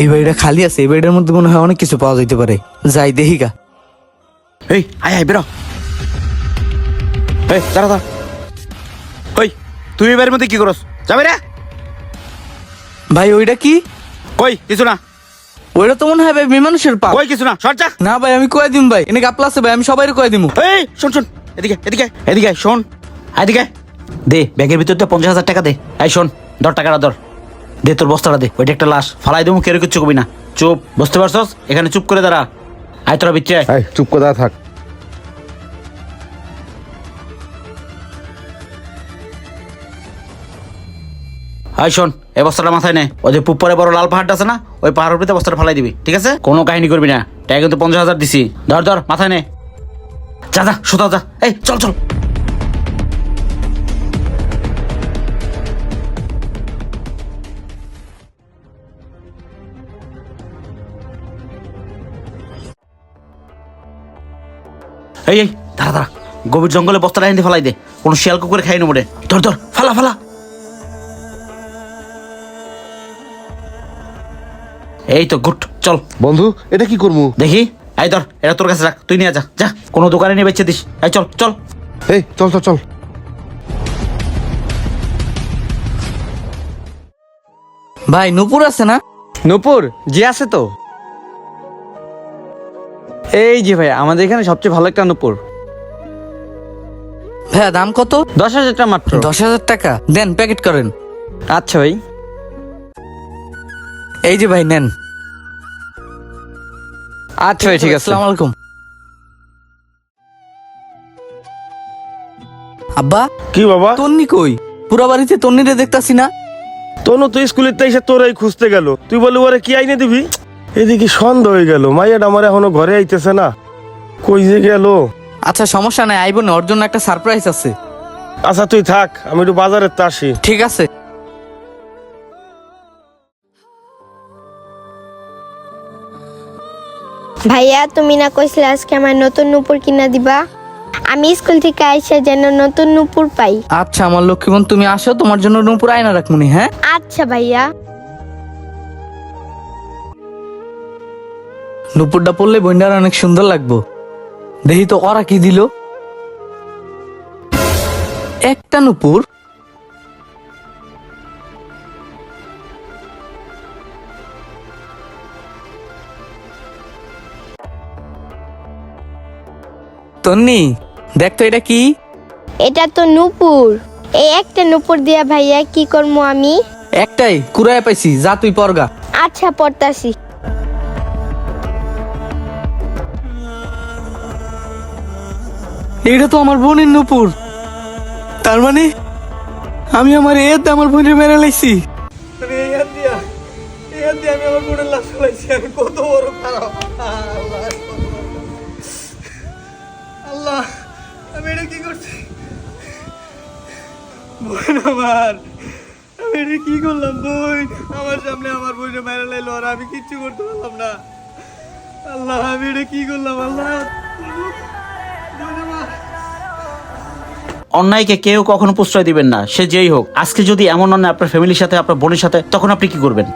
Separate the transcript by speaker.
Speaker 1: এই বাড়িটা খালি আছে এই বাড়িটার মধ্যে মনে হয় অনেক কিছু পাওয়া যেতে পারে। যাই দেখি গা।
Speaker 2: এই আয় আয় বেরো। এই দাঁড়া দাঁড়া। ওই তুই এবারের মধ্যে কি করস? যাবে রে?
Speaker 1: ভাই ওইটা কি?
Speaker 2: কই কিছু না।
Speaker 1: ওইটা তো মনে হয় ভাই মানুষের পা
Speaker 2: কই কিছু না সর যা।
Speaker 1: না ভাই আমি কয়ে দিম ভাই এনে গাপলা আছে ভাই আমি সবাই কয়ে দিমু।
Speaker 2: এই শোন শোন এদিকে এদিকে এদিকে শোন। এদিকে দে ব্যাগের ভিতর তো পঞ্চাশ হাজার টাকা দে। এই শোন ধর টাকাটা ধর। দে তোর বস্তাটা দে ওইটা একটা লাশ। ফালাই দেবো কেউ কিচ্ছু কবি না। চুপ বুঝতে পারছস? এখানে চুপ করে দাঁড়া। আয় তোরা বিচ্ছে আয়।
Speaker 3: চুপ করে দাঁড়া থাক।
Speaker 2: আয় শোন এই বস্তাটা মাথায় নে। ওই যে পুপরে বড় লাল পাহাড়টা আছে না ওই পাহাড়ের উপরে বস্তাটা ফালাই দিবি ঠিক আছে? কোনো কাহিনী করবি না। টাকা কিন্তু পঞ্চাশ হাজার দিছি। ধর ধর মাথায় নে। যা যা সুতাও যা। এই চল চল। এই এই দাঁড়া দাঁড়া। গভীর জঙ্গলে বস্তাটা এনে ফেলাই দে। কোনো শিয়াল কুকুরে খাই নেব রে ধর ধর ফালা ফালা। এই তো গুড চল।
Speaker 3: বন্ধু এটা কি করব
Speaker 2: দেখি। এই ধর এটা তোর কাছে রাখ তুই নিয়ে যা যা। কোনো দোকানে নিয়ে বেচে দিস। এই চল চল।
Speaker 3: এই চল চল চল।
Speaker 1: ভাই নুপুর আছে না?
Speaker 4: নূপুর জি আছে তো। এই যে ভাই আমাদের এখানে সবচেয়ে ভালো একটা নূপুর
Speaker 1: ভাইয়া দাম কত?
Speaker 4: দশ হাজার টাকা মাত্র।
Speaker 1: দশ হাজার টাকা? দেন প্যাকেট করেন।
Speaker 4: আচ্ছা ভাই।
Speaker 1: এই যে ভাই নেন।
Speaker 4: আচ্ছা ভাই ঠিক আছে।
Speaker 1: আসসালামু আলাইকুম। আব্বা
Speaker 5: কি বাবা?
Speaker 1: তন্নি কই? পুরা বাড়িতে তন্নিরে দেখতাছি না।
Speaker 5: তনু তুই স্কুলের এসে তোরাই খুঁজতে গেল। তুই বলি ওরে কি আইনে দিবি? এদিকে সন্দেহ হয়ে গেল। মাইয়াটা আমার এখনও ঘরে আইতেছে না। কই যে গেল?
Speaker 1: আচ্ছা সমস্যা নাই আইব না ওর জন্য একটা সারপ্রাইজ আছে।
Speaker 5: আচ্ছা তুই থাক আমি একটু বাজারের তা আসি।
Speaker 1: ঠিক আছে।
Speaker 6: ভাইয়া তুমি না কইছিলে আজকে আমার নতুন নূপুর কিনা দিবা? আমি স্কুল থেকে আইসা যেন নতুন নূপুর পাই।
Speaker 1: আচ্ছা আমার লক্ষ্মীবন তুমি আসো তোমার জন্য নুপুর আয়না রাখমুনি হ্যাঁ?
Speaker 6: আচ্ছা ভাইয়া।
Speaker 1: নুপুরটা পড়লে বইন্ডার অনেক সুন্দর লাগবো। দেখি তো ওরা কি দিল। একটা নুপুর। তন্নি দেখ তো এটা কি?
Speaker 6: এটা তো নুপুর। এই একটা নুপুর দিয়া ভাইয়া কি করব আমি?
Speaker 1: একটাই কুড়ায় পাইছি যা তুই পরগা
Speaker 6: আচ্ছা পড়তাছি।
Speaker 1: এটা তো আমার বোনের নুপুর। তার মানে আমি আমার এতে আমার বোনের মেরে লাইছি। আল্লাহ, আমি এটা কি আমি কি করলাম আমার সামনে আমার আর আমি কিচ্ছু করতে পারলাম না। আল্লাহ, আমি এটা কি করলাম, আল্লাহ?
Speaker 2: অন্যায়কে কেউ কখনো প্রশ্রয় দিবেন না, সে যেই হোক। আজকে যদি এমন অন্যায় আপনার ফ্যামিলির সাথে, আপনার বোনের সাথে, তখন আপনি কি করবেন?